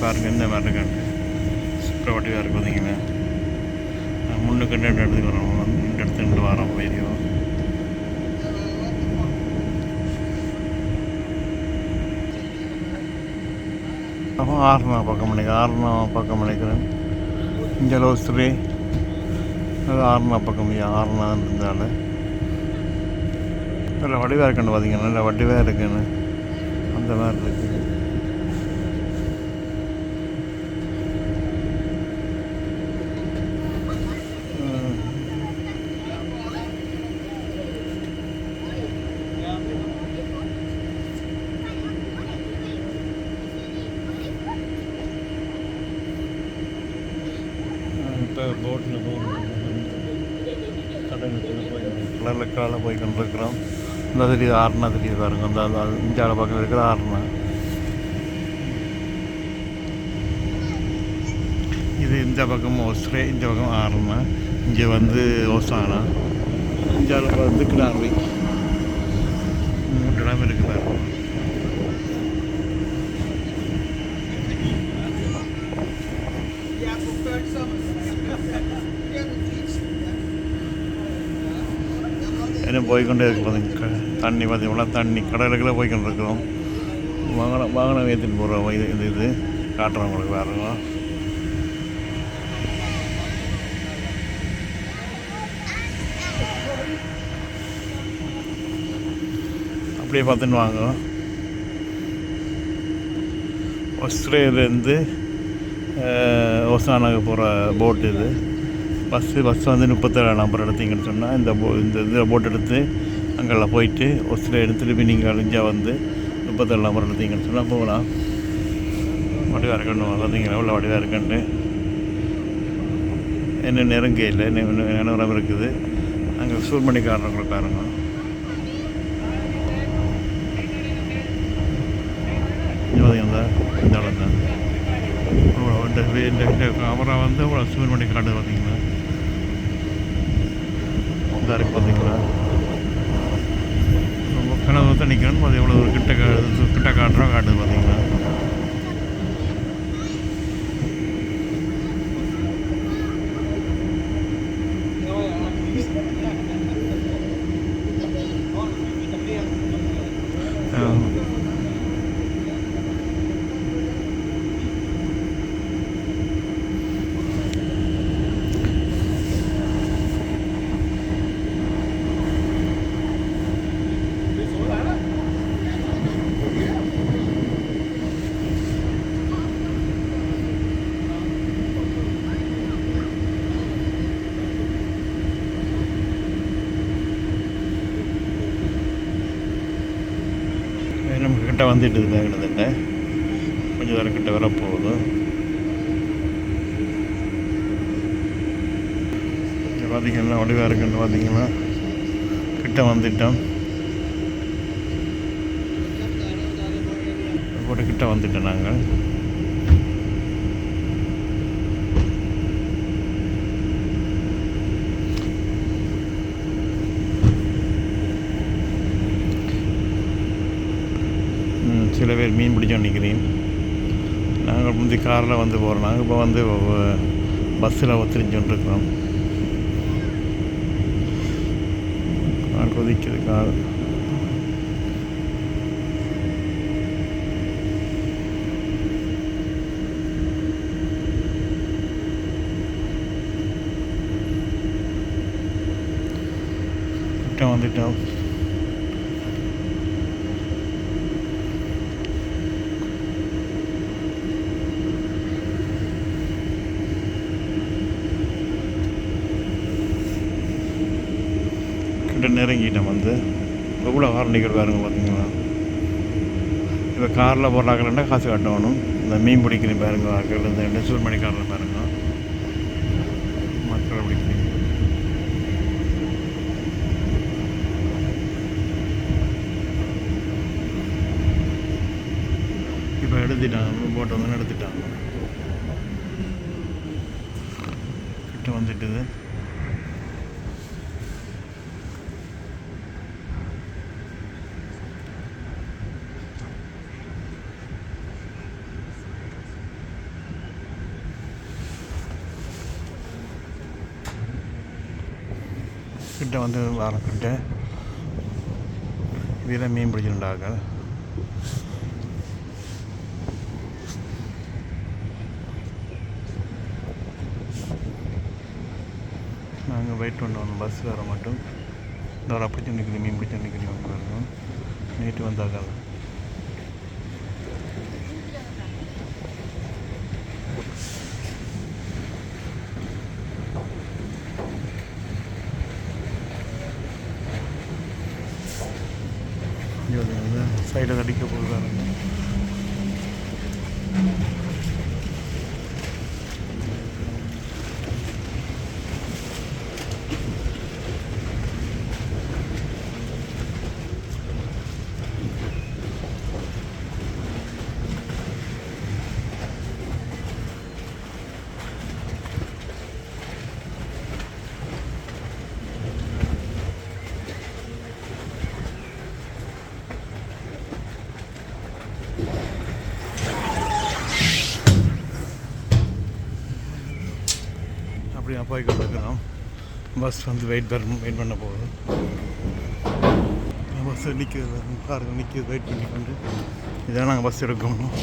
பாருங்கள் இந்த மாதிரி இருக்காங்க சூப்பராக வட்டியாக இருக்கும் பார்த்தீங்களா நான் முன்னுக்கு ரெண்டு இடத்துக்கு வரோம் ரெண்டு இடத்துல ரெண்டு வாரம் போயிருக்கோம் அப்போ ஆறுனா பக்கம் பண்ணிக்க ஆறுனா பக்கம் பண்ணிக்கிறேன். இங்கே லோஸ்ரீ அது ஆறுனா பக்கம் ஆறுனா இருந்தால. நல்ல வடிவாக இருக்குன்னு பார்த்தீங்கன்னா நல்ல வடிவாக இருக்குன்னு. அந்த மாதிரி இருக்குது போட்டில் போகணும். கடலுக்குள்ளே போய் கடலுக்கால போய் கொண்டிருக்கிறோம். இந்த தெரியுது ஆறுனா தெரியுது பாருங்க. அந்த இஞ்சால பக்கம் இருக்கிற ஆறுனா. இது இந்த பக்கம் ஒஸ்ரே இந்த பக்கம் ஆறுனா. இங்கே வந்து ஓசானா. இஞ்சால வந்து கிடார்வி. மூன்று இடம் இருக்குது பாருங்க. என்ன போய்கொண்டே இருக்கு தண்ணி பார்த்தீங்கன்னா தண்ணி கடலுக்குள்ளே போய்கொண்டு இருக்கிறோம் வாகனம் வாகனம் ஏற்றிட்டு போகிறோம் இது இது இது. காட்டுறோம் உங்களுக்கு பாருங்க அப்படியே பார்த்துன்னு வாங்க. ஆஸ்திரேலியிலேருந்து ஒசானாக்கு போகிற போட் இது. பஸ்ஸு பஸ் வந்து முப்பத்தேழாம் நம்பர் எடுத்தீங்கன்னு சொன்னால் இந்த போ இந்த இதில் போட் எடுத்து அங்கெல்லாம் போயிட்டு ஒஸ்தில் எடுத்து திருப்பி நீங்கள் அழிஞ்சா வந்து முப்பத்தேழு நம்பர் எடுத்தீங்கன்னு சொன்னால் போகலாம். வடிவாக இருக்கணும் பார்த்தீங்கன்னா எவ்வளோ வடிவாக இருக்குன்னு என்ன நெருங்க இல்லை நினைவரம் இருக்குது? அங்கே சூர் பண்ணி பாருங்க இந்த தான் இந்த இந்த கேமரா வந்து அவ்வளோ சூர் பண்ணி பார்த்தீங்களா தான் இருக்குது பார்த்தீங்களா ரொம்ப கனவு தான் நிற்கணும் அது எவ்வளோ இருக்குது கிட்ட கா கிட்ட காட்டுறோம் காட்டுது பார்த்தீங்களா ஆ. இது நமக்கு கிட்ட வந்துட்டு இருந்தேன் கிட்டத்தட்ட கொஞ்சம் தூரம் கிட்ட வர போகுது. இங்கே பார்த்தீங்கன்னா வடிவாக இருக்குன்னு பார்த்தீங்கன்னா கிட்ட வந்துட்டோம். கூட கிட்ட வந்துட்டோம் நாங்கள் சில பேர் மீன் பிடிச்சோம் நிற்கிறேன் நாங்கள் முந்தி காரில் வந்து போகிறோம் நாங்கள் இப்போ வந்து பஸ்ஸில் ஒத்துரிஞ்சோன்ட்ருக்கிறோம் கால் கொதிக்குது கிட்ட வந்துட்டோம். நெருங்கிட்டேன் வந்து. எவ்வளோ கார் நிற்கிற பாருங்க பார்த்தீங்களா இப்போ காரில் போகிறாங்கன்னா காசு கட்டணும். இந்த மீன் பிடிக்கிற பாருங்க வாக்கில் இந்த நெசூர் மணி காரில் பாருங்க. மக்கள் பிடிக்கிறீங்க இப்போ எடுத்துட்டாங்க போட்டு வந்து எடுத்துட்டாங்க. கிட்ட வந்துட்டுது. கிட்ட வந்து வரக்கிட்ட இதில் மீன் பிடிச்சிருந்தாங்க நாங்கள் வெயிட் பண்ணுவோம். பஸ் வர மட்டும். இந்த ஒரு பிடிச்சி நிற்கிது மீன் பிடிச்சி நிற்கிது நேற்று வந்தார்கள் சைடில் அடிக்க போகிறாங்க அப்படியே அப்பாய்க்கு கொண்டிருக்கிறோம் பஸ் வந்து வெயிட் பண்ண வெயிட் பண்ண போகுது. பஸ் நிற்கிறது பாருங்கள் நிற்கிறது வெயிட் பண்ணி கொண்டு. இதான் நாங்கள் பஸ் எடுக்கணும்